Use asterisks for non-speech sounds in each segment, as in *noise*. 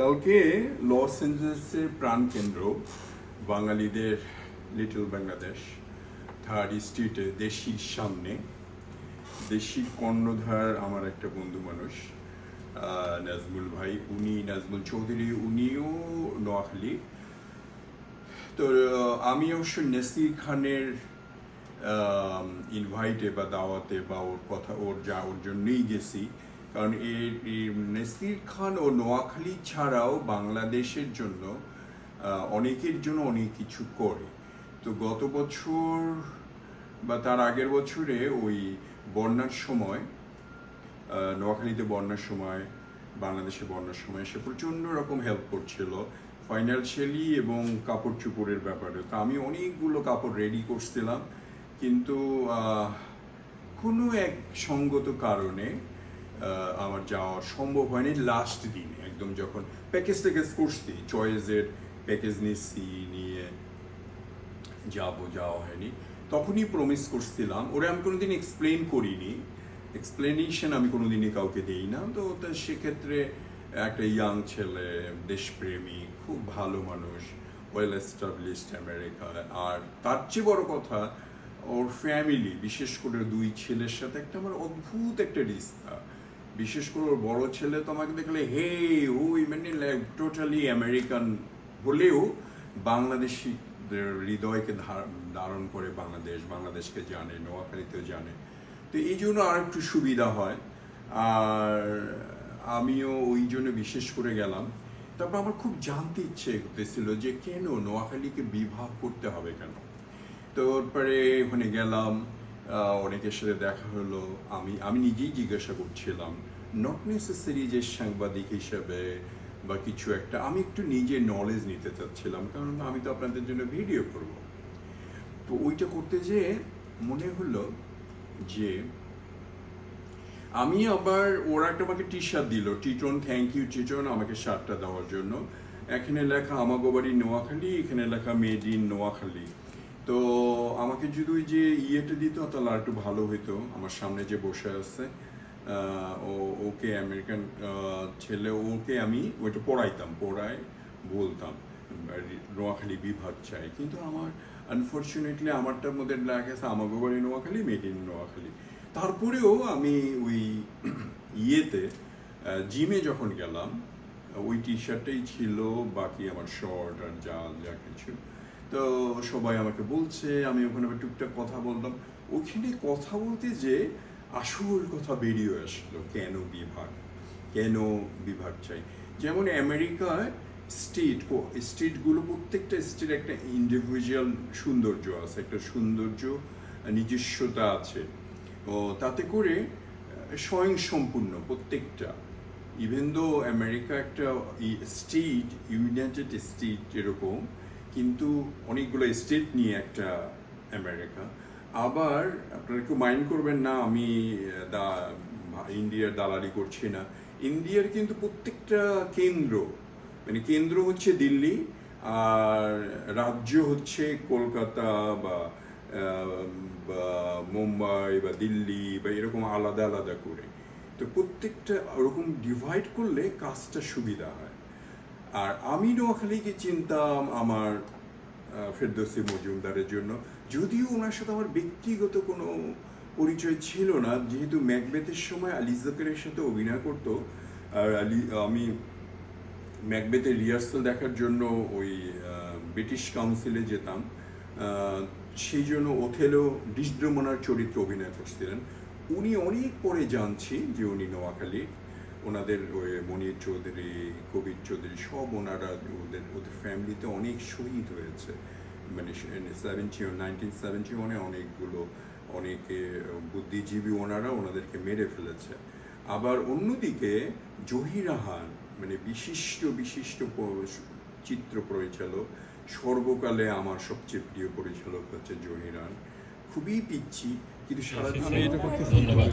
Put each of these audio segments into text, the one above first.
কালকে লস অ্যাঞ্জেলেসের প্রাণকেন্দ্র বাঙালিদের লিটল বাংলাদেশ, থার্ড স্ট্রিটে দেশির সামনে, দেশি কর্ণধার আমার একটা বন্ধু মানুষ নাজমুল ভাই, উনি নাজমুল চৌধুরী, উনিও নোয়াখালী। তো আমি অবশ্য নেসির খানের ইনভাইটে বা দাওয়াতে বা ওর কথা, ওর যা, ওর জন্যই গেছি। কারণ এর নেসির খান ও নোয়াখালী ছাড়াও বাংলাদেশের জন্য অনেকের জন্য অনেক কিছু করে। তো গত বছর বা তার আগের বছরে ওই বন্যার সময় নোয়াখালীতে বন্যার সময়, বাংলাদেশে বন্যার সময় সে প্রচণ্ড রকম হেল্প করছিল ফাইন্যান্সিয়ালি এবং কাপড় চুপড়ের ব্যাপারে। তো আমি অনেকগুলো কাপড় রেডি করছিলাম, কিন্তু কোনো এক সঙ্গত কারণে আমার যাওয়া সম্ভব হয়নি লাস্ট দিনে। একদম যখন প্যাকেজ ট্যাকেজ করছি চয়েসের প্যাকেজ নিচ্ছি নিয়ে যাব, যাওয়া হয়নি। তখনই প্রমিস করছিলাম। ওরা আমি কোনোদিন এক্সপ্লেন করিনি। এক্সপ্লেনেশন আমি কোনোদিনই কাউকে দিই না। তো সেক্ষেত্রে একটা ইয়াং ছেলে, দেশপ্রেমী, খুব ভালো মানুষ ওয়েল এস্টাবলিশড আমেরিকা আর তার চেয়ে বড় কথা, ওর ফ্যামিলি বিশেষ করে দুই ছেলের সাথে একটা আমার অদ্ভুত একটা রিস্তা বিশেষ করে ওর বড় ছেলে তো আমাকে দেখলে, হে ওই মানে টোটালি আমেরিকান হলেও বাংলাদেশিদের হৃদয়কে ধার- ধারণ করে বাংলাদেশ, বাংলাদেশকে জানে, নোয়াখালীতেও জানে। তো এই জন্য আর একটু সুবিধা হয়। আর আমিও ওই জন্য বিশেষ করে গেলাম। তারপর আমার খুব জানতে ইচ্ছে করতেছিল যে কেন নোয়াখালীকে বিভাগ করতে হবে কেন? তো তারপরে ওখানে গেলাম। অনেকের সাথে দেখা হলো। আমি আমি নিজেই জিজ্ঞাসা করছিলাম নট নেসেসারি যে সাংবাদিক হিসেবে বা কিছু একটা, আমি একটু নিজে নলেজ নিতে চাচ্ছিলাম, কারণ আমি তো আপনাদের জন্য ভিডিও করব। তো ওইটা করতে যেয়ে মনে হলো যে আমি আবার, ওরা একটা আমাকে টি শার্ট দিল টিটন থ্যাংক ইউ টিটন আমাকে শার্টটা দেওয়ার জন্য। এখানে লেখা, আমাগো বাড়ি নোয়াখালী, এখানে লেখা মেড ইন নোয়াখালী। তো আমাকে যদি ওই যে ইয়েটা দিত, তাহলে আর একটু ভালো হইতো। আমার সামনে যে বসে আছে ও, ওকে আমেরিকান ছেলে, ওকে আমি ওইটা পড়াইতাম পড়াই বলতাম। নোয়াখালী বিভাগ চাই। কিন্তু আমার আনফর্চুনেটলি আমারটার মধ্যে লেখা আছে, আমাগো বাড়ি নোয়াখালী মেড ইন নোয়াখালী। তারপরেও আমি ওই *clears throat* ইয়েতে জিমে যখন গেলাম, ওই টি শার্টটাই ছিল, বাকি আমার শর্ট আর যা যা কিছু। তো সবাই আমাকে বলছে, আমি ওখানে টুকটাক কথা বললাম। ওখানে কথা বলতে যে আসল কথা বেরিয়ে আসলো, কেন বিভাগ? কেন বিভাগ চাই? যেমন আমেরিকায় স্টেট স্টেটগুলো প্রত্যেকটা স্টেট একটা ইন্ডিভিজুয়াল সৌন্দর্য আছে, একটা সৌন্দর্য নিজস্বতা আছে। তাতে করে স্বয়ং সম্পূর্ণ প্রত্যেকটা। ইভেন দো আমেরিকা একটা স্টেট, ইউনাইটেড স্টেট এরকম কিন্তু অনেকগুলো স্টেট নিয়ে একটা আমেরিকা আবার আপনারা একটু মাইন্ড করবেন না, আমি দা, ইন্ডিয়ার দালালি করছি না। ইন্ডিয়ার কিন্তু প্রত্যেকটা কেন্দ্র মানে কেন্দ্র হচ্ছে দিল্লি, আর রাজ্য হচ্ছে কলকাতা বা মুম্বাই বা দিল্লি বা এরকম আলাদা আলাদা করে। তো প্রত্যেকটা ওরকম ডিভাইড করলে কাজটা সুবিধা হয়। আর আমি নোয়াখালীকে চিনতাম আমার ফেরদৌসি মজুমদারের জন্য। যদিও ওনার সাথে আমার ব্যক্তিগত কোনো পরিচয় ছিল না, যেহেতু ম্যাকবেথের সময় আলী জাকেরের সাথে অভিনয় করতো। আর আলী, আমি ম্যাকবেথের রিহার্সাল দেখার জন্য ওই ব্রিটিশ কাউন্সিলে যেতাম। সেই জন্য ওথেলো ডিসদ্রমনার চরিত্রে অভিনয় করছিলেন। উনি অনেক পরে জানছি যে উনি নোয়াখালী। ওনাদের মনির চৌধুরী কবির চৌধুরী সব ওনারা ওদের ওদের ফ্যামিলিতে অনেক শহীদ হয়েছে। মানে সেভেন্টি নাইনটিন সেভেন্টি ওয়ানে অনেকগুলো অনেকে বুদ্ধিজীবী ওনারা ওনাদেরকে মেরে ফেলেছে। আবার অন্যদিকে জহিরাহান মানে বিশিষ্ট বিশিষ্ট চিত্র পরিচালক সর্বকালে আমার সবচেয়ে প্রিয় পরিচালক হচ্ছে জহিরান খুবই পিচ্ছি কিন্তু সারা ধন্যবাদ।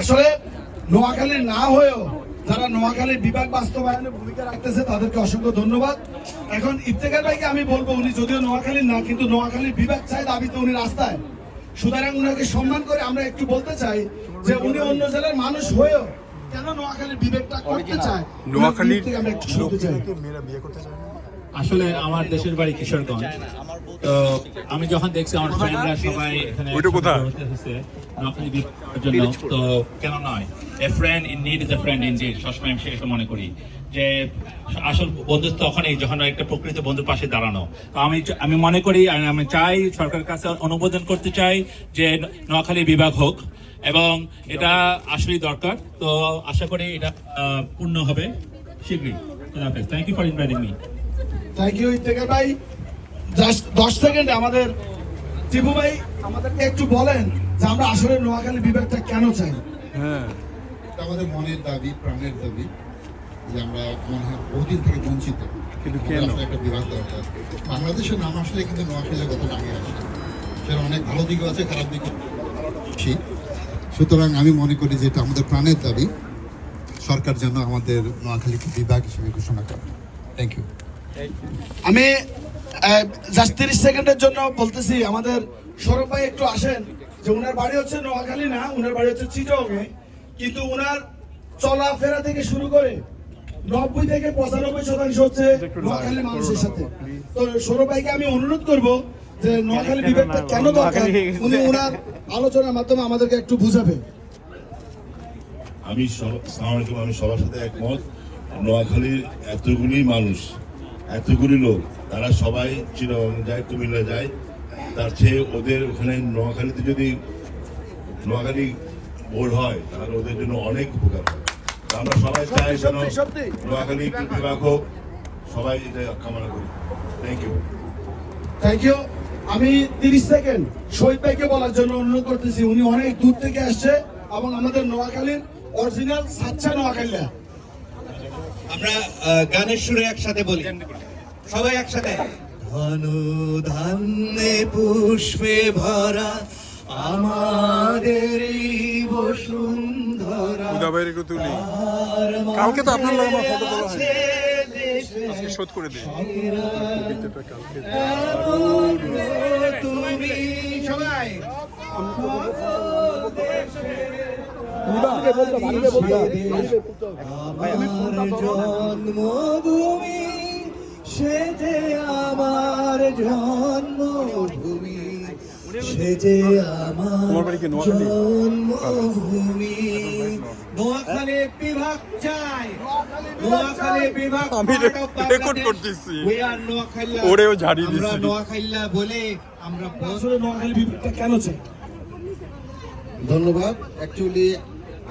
আসলে নোয়াখালীর না হয়েও যারা নোয়াখালীর বিভাগ বাস্তবায়নে ভূমিকা রাখতেছে তাদেরকে অসংখ্য ধন্যবাদ। এখন ইফতেখার ভাইকে আমি বলব উনি যদিও নোয়াখালীর না কিন্তু নোয়াখালীর বিভাগ চাই দাবিতে উনি রাস্তায়। সুতরাং উনাকে সম্মান করে আমরা একটু বলতে চাই যে উনি অন্য জেলার মানুষ হয়েও কেন নোয়াখালীর বিবেকটা করতে চায়? নোয়াখালীর আমরা একটু শুনতে চাই। আসলে আমার দেশের বাড়ি কিশোরগঞ্জ। তো আমি যখন দেখছি আমার ফ্রেন্ডরা সবাই এখানে জন্য। তো কেন নয়? A friend in need is a friend in deed সবসময় আমি সেটা মনে করি। যে আসল বন্ধুত্ব তখনই যখন একটা প্রকৃত বন্ধুর পাশে দাঁড়ানো। তো আমি আমি মনে করি আমি চাই সরকারের কাছে অনুমোদন করতে চাই যে নোয়াখালী বিভাগ হোক। এবং এটা আসলেই দরকার। তো আশা করি এটা পূর্ণ হবে। শীঘ্রই thank you for inviting me thank you Ittekar ভাই। জাস্ট দশ সেকেন্ডে আমাদের টিপু ভাই আমাদেরকে একটু বলেন যে আমরা আসলে নোয়াখালী বিভাগটা কেন চাই? হ্যাঁ। এটা আমাদের মনের দাবি প্রাণের দাবি যে আমরা মনে হয় বহুদিন থেকে বঞ্চিত। কিন্তু কেন? একটা বিভাগ দরকার। বাংলাদেশের নাম আসলে কিন্তু নোয়াখালী কত আগে আসে। সেটা অনেক ভালো দিকও আছে খারাপ দিকও আছে। সুতরাং আমি মনে করি যে এটা আমাদের প্রাণের দাবি। সরকার যেন আমাদের নোয়াখালীকে বিভাগ হিসেবে ঘোষণা করে। থ্যাংক ইউ আমি জাস্ট তিরিশ সেকেন্ডের জন্য বলতেছি আমাদের সৌরভ ভাই একটু আসেন যে উনার বাড়ি হচ্ছে নোয়াখালী না উনার বাড়ি হচ্ছে চিটংয়ে কিন্তু উনার চলাফেরা থেকে শুরু করে নব্বই থেকে পঁচানব্বই শতাংশ হচ্ছে নোয়াখালী মানুষের সাথে। তো সৌরভ ভাইকে আমি অনুরোধ করব যে নোয়াখালী বিভাগটা কেন দরকার? উনি উনার আলোচনার মাধ্যমে আমাদেরকে একটু বুঝাবে। আমি সবার সাথে একমত। নোয়াখালীর এতগুলি মানুষ এতগুলি লোক তারা সবাই চিরং যায় কুমিল্লা যায়। তার চেয়ে ওদের ওখানে নোয়াখালীতে যদি নোয়াখালী বোর্ড হয় তাহলে ওদের জন্য অনেক উপকার হয়। আমরা সবাই চাই যেন। নোয়াখালী বিভাগ হোক সবাই এটা কামনা করি। থ্যাংক ইউ থ্যাংক ইউ আমি তিরিশ সেকেন্ড শহীদ ভাইকে বলার জন্য অনুরোধ করতেছি। উনি অনেক দূর থেকে আসছে এবং আমাদের নোয়াখালীর অরিজিনাল সাচ্চা নোয়াখালীরা। আমরা গানের সুরে একসাথে বলি। সবাই একসাথে? ধন ধান্যে পুষ্পে ভরা আমাদের বসুন্ধরা। কালকে তো আপনার লগে আমার ফটো তোলা দেশে আজকে শোধ করে দিই তুমি সবাই। জন্মভূমি সে যে আমার জন্মভূমি সে যে আমার জন্মভূমি। নোয়াখালী বিভাগ চাই। নোয়াখালী বিভাগ আমি রেকর্ড করতেছি। ওরেও ঝাড়ি আমরা দিছি। বলে আমরা বল- আসলে নোয়াখালী বিভাগটা কেন চাই? ধন্যবাদ। অ্যাকচুয়ালি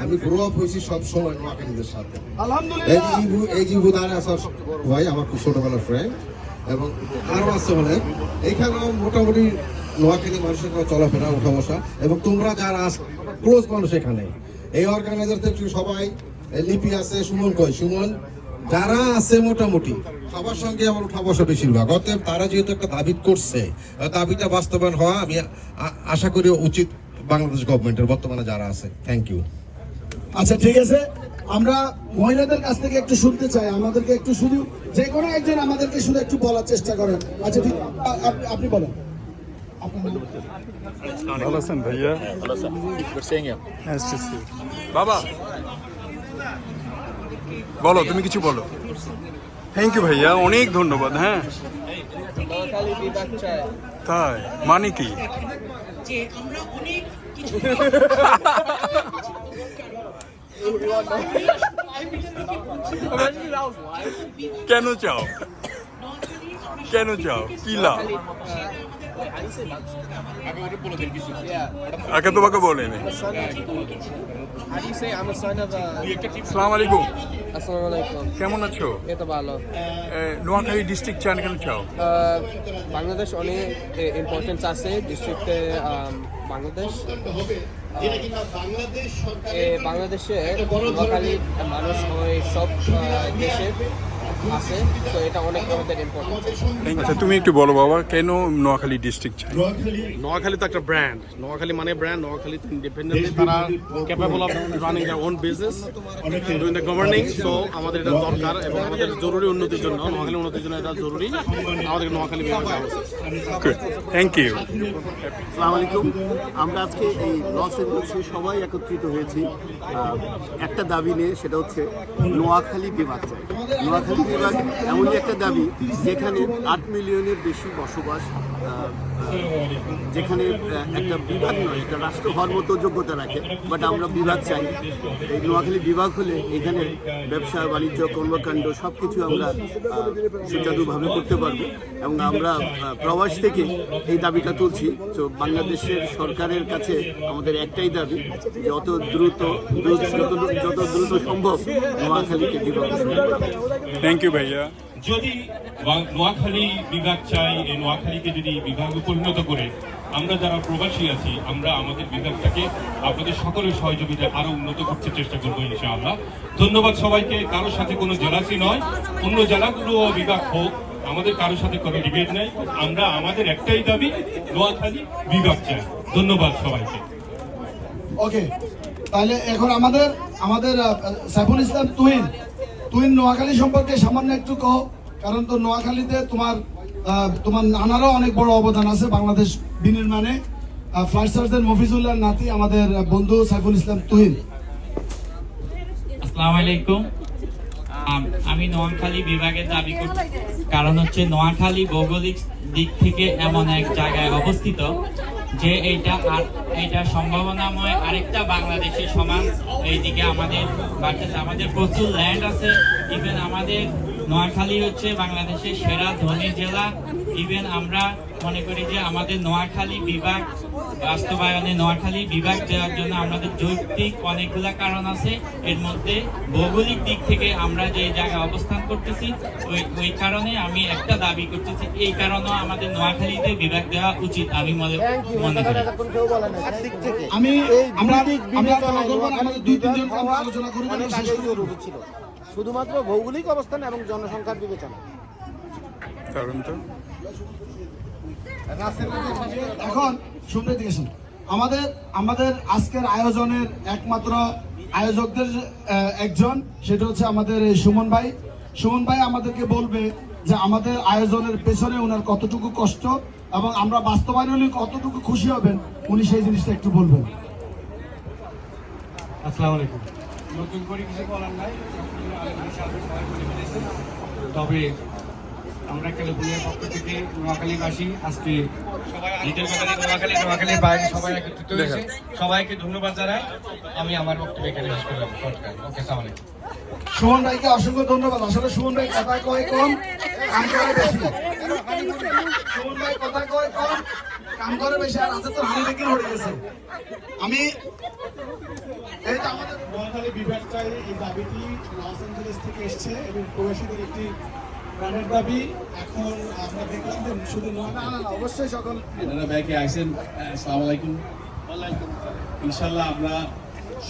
আমি গ্রো আপ হয়েছি সব সময় নোয়াখালীদের সাথে। এই আলহামদুলিল্লাহ যে ইবুদারে আসার ভাই আমার খুব ছোটবেলার ফ্রেন্ড এবং আরও আছে অনেক। এইখানেও মোটামুটি নোয়াখালী মানুষের চলাফেরা উঠা বসা এবং তোমরা যারা আস ক্লোজ মানুষ এখানে এই অর্গানাইজার থেকে সবাই লিপি আছে সুমন কয় সুমন যারা আছে মোটামুটি সবার সঙ্গে আমার উঠা বসা বেশিরভাগ। অতএব তারা যেহেতু একটা দাবি করছে দাবিটা বাস্তবায়ন হওয়া আমি আশা করি উচিত বাংলাদেশ গভর্নমেন্টের বর্তমানে যারা আছে। থ্যাংক ইউ আচ্ছা ঠিক আছে। আমরা মহিলাদের কাছ থেকে একটু শুনতে চাই আমাদেরকে একটু শুধু যে কোনো একজন আমাদেরকে শুধু একটু বলার চেষ্টা করেন। আচ্ছা ঠিক আপনি- আপনি বলেন। ভালো আছেন ভাইয়া? বাবা। বলো তুমি কিছু বলো। থ্যাংক ইউ ভাইয়া অনেক ধন্যবাদ হ্যাঁ। তাই মানে কি *laughs* যে আমরা অনেক কিছু কেন চাও? কেন চাও কি লাভ? আগে তোমাকে of a... সালাম আলাইকুম। কেমন আছো? এটা ভালো এ, নোয়াখালী ডিস্ট্রিক্ট চান কেন চাও বাংলাদেশ অনেক ইম্পর্টেন্স আছে ডিস্ট্রিক্টে বাংলাদেশ। বাংলাদেশে নোয়াখালী মানুষ হয় সব দেশের। আছে তো এটা অনেক আমাদের ইম্পর্টেন্ট আচ্ছা তুমি একটু বলো বাবা কেন নোয়াখালী ডিস্ট্রিক্ট চাই? নোয়াখালী তো একটা ব্র্যান্ড নোয়াখালী মানে ব্র্যান্ড নোয়াখালী তো ইন্ডিপেন্ডেন্টলি তারা capable of running their own business doing the governing so আমাদের এটা দরকার এবং আমাদের জরুরি উন্নতির জন্য নোয়াখালী উন্নতির জন্য এটা জরুরি। আমাদের নোয়াখালী বিভাগ। থ্যাংক ইউ আসসালামু আলাইকুম। আমরা আজকে এই লস এঞ্জেলসে সবাই একত্রিত হয়েছি। একটা দাবি নিয়ে সেটা হচ্ছে নোয়াখালী বিভাগ চাই। নোয়াখালী বিভাগ এমনই একটা দাবি যেখানে আট মিলিয়নের বেশি বসবাস যেখানে একটা বিভাগ নয়, একটা রাষ্ট্র হওয়ার মতো যোগ্যতা রাখে। বাট আমরা বিভাগ চাই। এই নোয়াখালী বিভাগ হলে এখানে ব্যবসা, বাণিজ্য, কর্মকাণ্ড সব কিছু আমরা সুচারুভাবে করতে পারব। এবং আমরা প্রবাস থেকে এই দাবিটা তুলছি। তো বাংলাদেশের সরকারের কাছে আমাদের একটাই দাবি যত দ্রুত যত দ্রুত সম্ভব নোয়াখালীকে বিভাগ থ্যাংক ইউ ভাইয়া। যদি নোয়াখালী বিভাগ চাই এই নোয়াখালীকে যদি বিভাগে পরিণত করে আমরা যারা প্রবাসী আছি আমরা আমাদের বিভাগটাকে আপনাদের সকলের সহযোগিতায় আরও উন্নত করতে চেষ্টা করব ইনশাআল্লাহ। ধন্যবাদ সবাইকে। কারোর সাথে কোনো জেলাসি নয়। অন্য জেলাগুলো বিভাগ হোক আমাদের কারোর সাথে কোনো ডিবেট নেই। আমরা আমাদের একটাই দাবি নোয়াখালী বিভাগ চাই। ধন্যবাদ সবাইকে। ওকে তাহলে এখন আমাদের আমাদের সাইফুল ইসলাম তুহিন। তুহিন নোয়াখালী সম্পর্কে সামান্য একটু কহ কারণ তো নোয়াখালীতে তোমার তোমার নানারও অনেক বড় অবদান আছে বাংলাদেশ বিনির্মাণে। ফ্লাইট সার্জের মফিজুল্লাহ নাতি আমাদের বন্ধু সাইফুল ইসলাম তুহিন। আসসালামু আলাইকুম। আমি নোয়াখালী বিভাগের দাবি করছি। কারণ হচ্ছে নোয়াখালী ভৌগোলিক দিক থেকে এমন এক জায়গায় অবস্থিত যে এইটা আর এইটা সম্ভাবনাময় আরেকটা বাংলাদেশের সমান এইদিকে আমাদের বাড়তেছে। আমাদের প্রচুর ল্যান্ড আছে। ইভেন আমাদের নোয়াখালী হচ্ছে বাংলাদেশের সেরা ধনী জেলা। ইভেন আমরা মনে করি যে আমাদের নোয়াখালী বিভাগ বাস্তবায়নে নোয়াখালী বিভাগ দেওয়ার জন্য আমাদের যৌক্তিক অনেকগুলা কারণ আছে। এর মধ্যে ভৌগোলিক দিক থেকে আমরা যে জায়গায় অবস্থান করতেছি ওই ওই কারণে আমি একটা দাবি করতেছি এই কারণেও আমাদের নোয়াখালীতে বিভাগ দেওয়া উচিত আমি মনে মনে করি। আমি আমরা আমরা আমাদের দুই তিনজন আলোচনা করব। ছিল। শুধুমাত্র ভৌগোলিক অবস্থান এবং জনসংখ্যার বিবেচনা। কারণ তো এখন আমাদের আমাদের আজকের আয়োজনের একমাত্র আয়োজকদের একজন, সেটা হচ্ছে আমাদের এই সুমন ভাই। সুমন ভাই আমাদেরকে বলবে যে আমাদের আয়োজনের পেছনে ওনার কতটুকু কষ্ট এবং আমরা বাস্তবায়ন হলে কতটুকু খুশি হবেন, উনি সেই জিনিসটা একটু বলবেন। আসসালামু আলাইকুম। নতুন করে কিছু বলার নাই তবে আমরা ক্যালিফোর্নিয়ার পক্ষ থেকে নোয়াখালীবাসী আজকে নিজের কথা নোয়াখালী নোয়াখালীর বাইরে সবাই একত্রিত হয়েছে। সবাইকে ধন্যবাদ জানাই। আমি আমার বক্তব্য এখানে শেষ করলাম। শর্টকাট ওকে সালাম সুমন ভাইকে অসংখ্য ধন্যবাদ। আসলে সুমন ভাই কথা কয় কম কাম করে বেশি। সুমন ভাই কথা কয় কম কাম করে বেশি। আর হাতে তো হানি রেখে হয়ে গেছে। আমি এই তো আমাদের নোয়াখালী বিভাগ চাই এই দাবিটি লস অ্যাঞ্জেলেস থেকে এসছে এবং প্রবাসীদের একটি প্রাণের দাবি এখন আমরা দেখলাম যে শুধু না না না, অবশ্যই সকল আপনারা ব্যাকে আইসেন আসসালামু আলাইকুম। ইনশাল্লাহ আমরা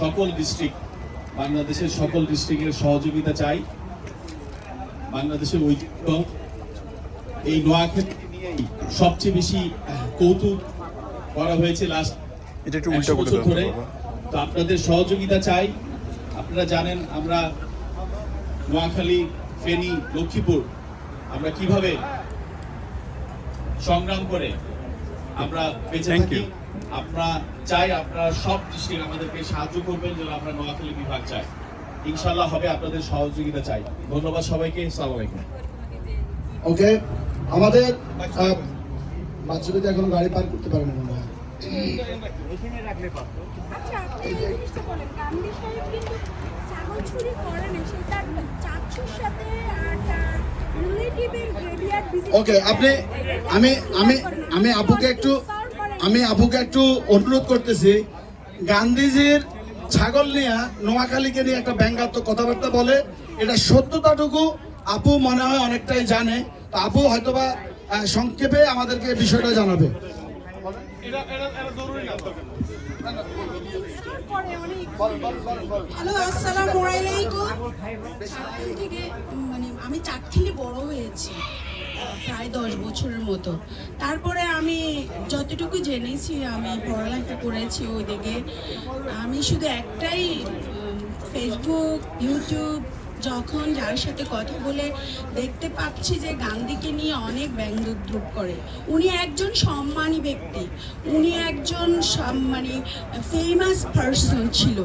সকল ডিস্ট্রিক্ট বাংলাদেশের সকল ডিস্ট্রিক্টের সহযোগিতা চাই। বাংলাদেশের ঐতিহ্য এই নোয়াখালী নিয়েই সবচেয়ে বেশি কৌতুক করা হয়েছে লাস্ট এটা একটু করে বছর ধরে। তো আপনাদের সহযোগিতা চাই। আপনারা জানেন আমরা নোয়াখালী ফেনী লক্ষ্মীপুর আমরা কীভাবে সংগ্রাম করে আমরা বেঁচে থাকি? আমরা চাই আপনারা সব ডিস্ট্রিক্ট আমাদেরকে সাহায্য করবেন যেন আমরা নোয়াখালী বিভাগ চাই। ইনশাল্লাহ হবে আপনাদের সহযোগিতা চাই। ধন্যবাদ সবাইকে। সালাম আলাইকুম। ওকে আমাদের বাচ্চাদের এখন গাড়ি পার করতে পারে না মনে হয়। ছাগল চুরি করেনি সেটা চাচুর সাথে আর তার ওকে আপনি, আমি আমি আমি আপুকে একটু, আমি আপুকে একটু অনুরোধ করতেছি, গান্ধীজির ছাগল নিয়ে নোয়াখালীকে নিয়ে একটা ব্যঙ্গাত্মক কথাবার্তা বলে, এটা সত্যতাটুকু আপু মনে হয় অনেকটাই জানে, তো আপু হয়তোবা সংক্ষেপে আমাদেরকে বিষয়টা জানাবে। হ্যালো, আসসালামু থেকে মানে আমি চারখানে বড় হয়েছি, প্রায় দশ বছরের মতো। তারপরে আমি যতটুকু জেনেছি, আমি পড়ালেখা করেছি ওইদিকে। আমি শুধু একটাই ফেসবুক ইউটিউব যখন যার সাথে কথা বলে দেখতে পাচ্ছি যে গান্ধীকে নিয়ে অনেক ব্যঙ্গদ্রুপ করে। উনি একজন সম্মানী ব্যক্তি। উনি একজন মানে ফেমাস পার্সন ছিল।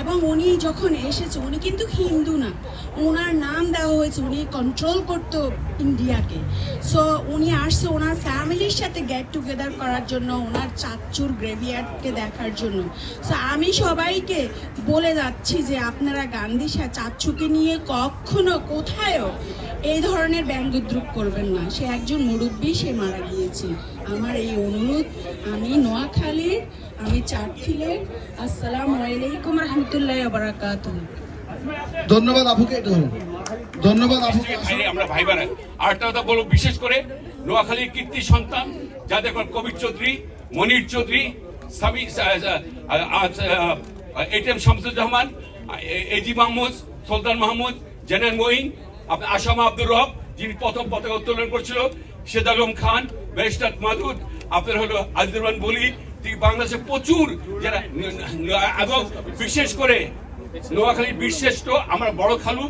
এবং উনি যখন এসেছে, উনি কিন্তু হিন্দু না। ওনার নাম দেওয়া হয়েছে, উনি কন্ট্রোল করতো ইন্ডিয়াকে। সো উনি আসছে ওনার ফ্যামিলির সাথে গেট টুগেদার করার জন্য ওনার চাচ্চুর গ্রেভিয়ার্ডকে দেখার জন্য। সো আমি সবাইকে বলে যাচ্ছি যে আপনারা গান্ধী চাচ্চুকে নিয়ে কখনো কোথায়ও এই ধরনের ব্যঙ্গদ্রুপ করবেন না। সে একজন মুরব্বী সে মারা গিয়েছে। আমার এই অনুরোধ আমি নোয়াখালীর আমি চাটখিলের আসসালামু আলাইকুম রহমতুল্লাহ বারাকাতুহ। ধন্যবাদ আপুকে ধন্যবাদ আপুকে। ভাই আমরা ভাই বোন আর একটা কথা বলব বিশেষ করে নোয়াখালীর কীর্তি সন্তান যাদের Kabir Chowdhury Monir Chowdhury Sami ATM Shamsuzzaman AG Mahmud Sultan Mahmud, general Moin Asam Abdur Rob, যিনি প্রথম পতাকা উত্তোলন করছিল শেদ আলম খান, ব্যারিস্টার মাদুদ, আপনার হলো আজিজুর বলি, তিনি বাংলাদেশে প্রচুর যারা এবং বিশেষ করে নোয়াখালীর বীরশ্রেষ্ঠ আমার বড় খালু,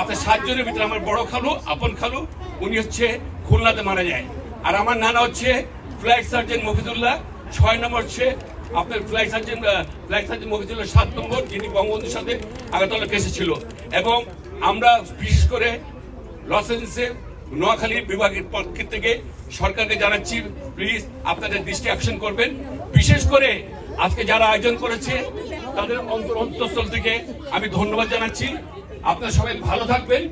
আপনার সাতজনের ভিতরে আমার বড় খালু, আপন খালু, উনি হচ্ছে খুলনাতে মারা যায়। আর আমার নানা হচ্ছে ফ্ল্যাগ সার্জেন্ট মফিদুল্লাহ ছয় নম্বর হচ্ছে আপনার flag sergeant flag sergeant Mofizullah সাত নম্বর, যিনি বঙ্গবন্ধুর সাথে আগরতলা কেসে ছিল। এবং আমরা বিশেষ করে লস এঞ্জেলসে নোয়াখালী বিভাগের পক্ষ থেকে সরকারকে জানাচ্ছি প্লিজ আপনাদের দৃষ্টি আকর্ষণ করবেন। বিশেষ করে আজকে যারা আয়োজন করেছে, তাদের অন্তর অন্তঃস্থল থেকে আমি ধন্যবাদ জানাচ্ছি। আপনারা সবাই ভালো থাকবেন,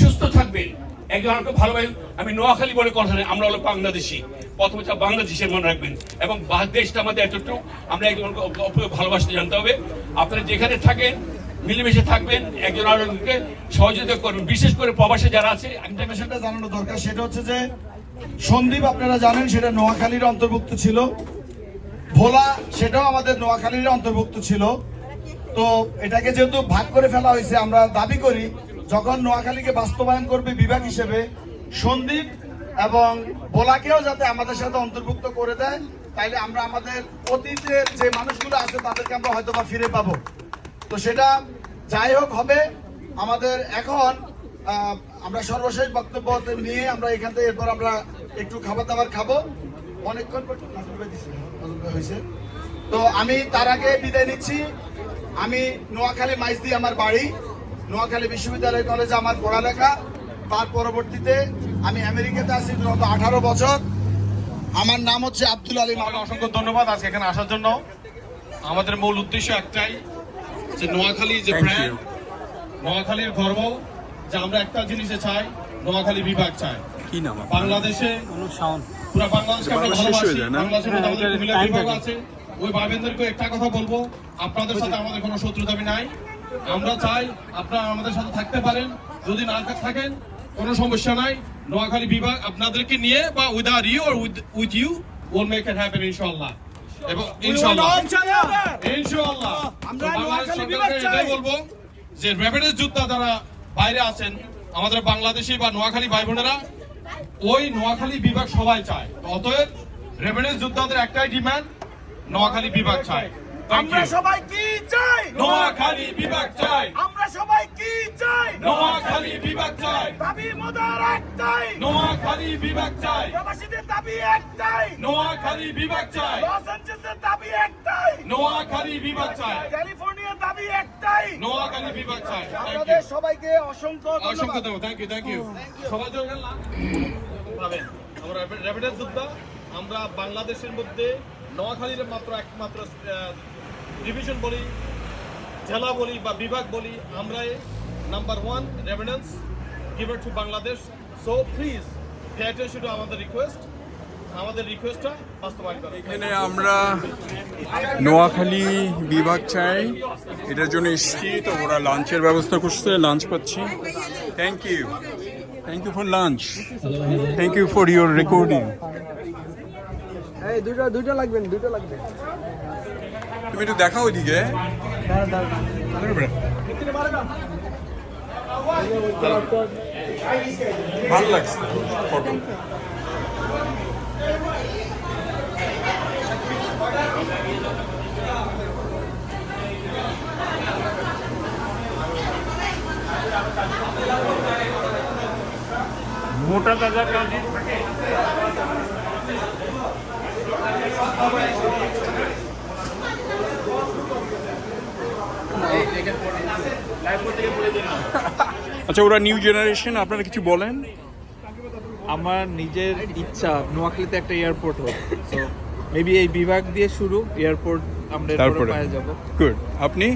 সুস্থ থাকবেন। একজন আমাকে ভালোভাবে আমি নোয়াখালী বলে কথা আমরা হলো বাংলাদেশি। প্রথমে যা বাংলাদেশের মনে রাখবেন। এবং বা- দেশটা আমাদের এতটুকু, আমরা একজন ভালোবাসতে জানতে হবে। আপনারা যেখানে থাকেন, মিলেমিশে থাকবেন, একজন আরেকজনকে সহযোগিতা করবেন। বিশেষ করে প্রবাসে যারা আছে সেটা জানানো দরকার। সেটা হচ্ছে যে, সন্দীপ, আপনারা জানেন, সেটা নোয়াখালীর অন্তর্ভুক্ত ছিল। ভোলা, সেটাও আমাদের নোয়াখালীর অন্তর্ভুক্ত ছিল। তো এটাকে যেহেতু ভাগ করে ফেলা হয়েছে, আমরা দাবি করি, যখন নোয়াখালীকে বাস্তবায়ন করবে বিভাগ হিসেবে, সন্দীপ এবং ভোলাকেও যাতে আমাদের সাথে অন্তর্ভুক্ত করে দেয়, তাইলে আমরা আমাদের অতীতের যে মানুষগুলো আছে, তাদেরকে আমরা হয়তো বা ফিরে পাবো। তো সেটা যাই হোক হবে। আমাদের এখন আমরা সর্বশেষ বক্তব্য নিয়ে আমরা এখান থেকে এরপর আমরা একটু খাবার দাবার খাব। অনেকক্ষণ হয়েছে। তো আমি তার আগে বিদায় নিচ্ছি। আমি নোয়াখালী মাইজদি আমার বাড়ি, নোয়াখালী বিশ্ববিদ্যালয় কলেজে আমার পড়ালেখা। তার পরবর্তীতে আমি আমেরিকাতে আছি গত আঠারো বছর। আমার নাম হচ্ছে আব্দুল আলী মামা অসংখ্য ধন্যবাদ আজকে এখানে আসার জন্য। আমাদের মূল উদ্দেশ্য একটাই যে নোয়াখালী যে ব্র্যান্ড নোয়াখালীর গর্ব যে আমরা একটা জিনিসে চাই নোয়াখালী বিভাগ চাই কি নাম বাংলাদেশে পুরো বাংলাদেশকে আমরা হয়ে ভালোবাসি বাংলাদেশের মধ্যে আমাদের কুমিল্লা বিভাগ আছে। ওই ভাইবেনদেরকে একটা কথা বলব আপনাদের সাথে আমাদের কোনো শত্রু দাবি নাই। আমরা চাই আপনারা আমাদের সাথে থাকতে পারেন যদি না থাকেন কোনো সমস্যা নাই। নোয়াখালী বিভাগ আপনাদেরকে নিয়ে বা without you or with you will make it happen ইনশাআল্লাহ। এবং ইনশাআল্লাহ। ইনশাআল্লাহ। আমরা বাংলাদেশ সরকারকে এটাই বলব যে রেভিডেন্স যোদ্ধা যারা বাইরে আছেন আমাদের বাংলাদেশি বা নোয়াখালী ভাই বোনেরা ওই নোয়াখালী বিভাগ সবাই চায়। অতএব রেভিডেন্স যোদ্ধাদের একটাই ডিমান্ড নোয়াখালী বিভাগ চায়। আমরা সবাই কি চাই? নোয়াখালী বিভাগ চাই। আমরা সবাই কি চাই? নোয়াখালী বিভাগ চাই। দাবি মোদার একটাই। নোয়াখালী বিভাগ চাই। প্রবাসীদের দাবি একটাই। নোয়াখালী বিভাগ চাই। লস অ্যাঞ্জেলসের দাবি একটাই। নোয়াখালী বিভাগ চাই। ক্যালিফোর্নিয়ার দাবি একটাই। নোয়াখালী বিভাগ চাই। আপনাদের সবাইকে অসংখ্য অসংখ্য ধন্যবাদ। থ্যাংক ইউ থ্যাংক ইউ সবাই জন্য পাবেন। আমরা র্যাপিডের যোদ্ধা আমরা বাংলাদেশের মধ্যে নোয়াখালীর মাত্র একমাত্র ডিভিশন বলি, জেলা বলি বা বিভাগ বলি, আমরাই number one remittance giver to Bangladesh. So please pay attention to আমাদের রিকোয়েস্ট আমাদের রিকোয়েস্টটা এখানে আমরা নোয়াখালী বিভাগ চাই। এটার জন্য এসেছি। তো ওরা লাঞ্চের ব্যবস্থা করছে। লাঞ্চ পাচ্ছি। Thank you thank you for lunch thank you for your recording এই দুইটা দুইটা লাগবেন দুইটা লাগবে তুমি একটু দেখাও ওইদিকে ভালো লাগছে ফটো মোটা দাদা আচ্ছা ওরা নিউ জেনারেশন আপনারা কিছু বলেন? আমার নিজের ইচ্ছা নোয়াখালীতে একটা এয়ারপোর্ট হোক। সো মেবি এই বিভাগ দিয়ে শুরু এয়ারপোর্ট আমরা তারপরে। পায়ে যাব। গুড আপনি?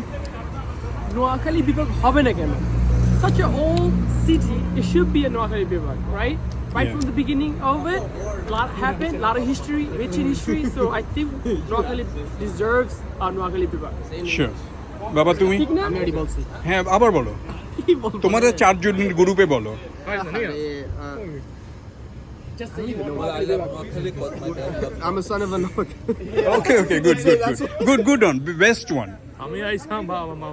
নোয়াখালী বিভাগ হবে না কেন? Such an old city it should be a Noakhali বিভাগ right? Right Yeah. from the beginning of it a lot happened a lot of history rich in history so I think Noakhali deserves a Noakhali বিভাগ sure বাবা তুমি হ্যাঁ আবার বলো তোমার চারজন গ্রুপে বলো I'm a son of a Noakhali okay okay good good good good on best one আমি আইসাম বাবা মা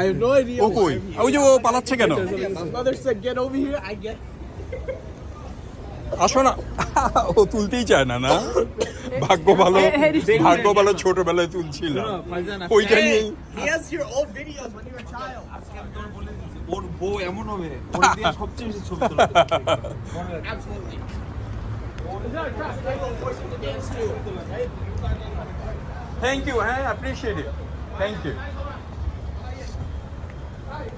I have no idea. ও কই ওই যে ও পালাচ্ছে কেন My mother said get over here. I get. আসো না ও তুলতেই চায় না না ভাগ্য ভালো ভাগ্য ভালো ছোটবেলায় তুলছিল ওইটা নিয়েই He has your old videos when you were a child. ওর বউ এমন হবে ওর দিয়ে সবচেয়ে বেশি ছবি Absolutely. হ্যাঁ thank you I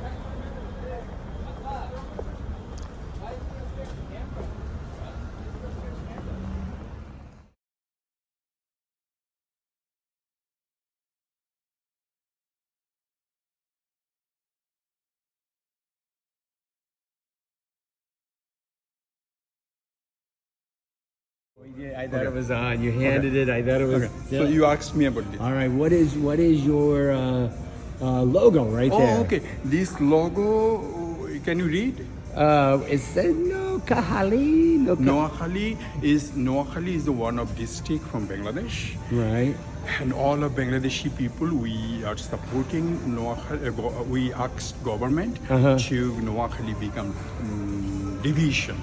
thought it was on. You handed it. I thought it was. So you asked me about this. All right. What is what is your uh, uh, logo right there? Oh, okay. This logo, can you read? Uh, it says no Kahali. No Ka- Noakhali is Noakhali is the one of district from Bangladesh. Right. And all of Bangladeshi people, we are supporting Noakhali. Uh, we asked government Uh-huh. to Noakhali become um, division.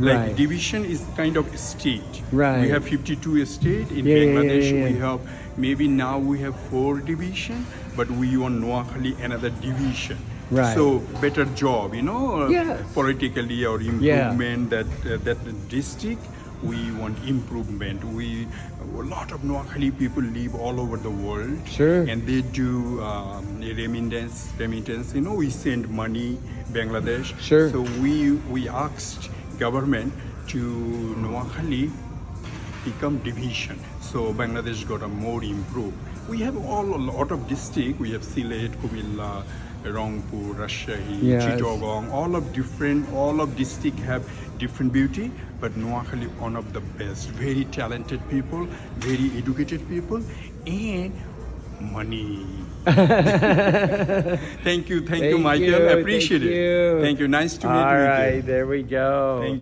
Like Right. division is kind of state. Right. We have 52 state in Yeah, yeah, yeah, Bangladesh. yeah, We have maybe now we have four division, but we want Noakhali another division. Right. So better job, you know, uh, Yes. politically or improvement that uh, that district. We want improvement. We a lot of Noakhali people live all over the world. Sure. And they do um, remittance. Remittance. You know, we send money Bangladesh. Sure. So we we asked government to Noakhali become division. So Bangladesh got a more improved. We have all a lot of district. We have Sylhet, Kumilla, Rangpur, Rajshahi, Yes. Chittagong. All of different. All of district have different beauty. But Noakhali one of the best. Very talented people, very educated people, and money. *laughs* thank you, thank, you, Michael. you, Appreciate thank it. you. Thank you. Nice to meet All you. right. There we go. Thank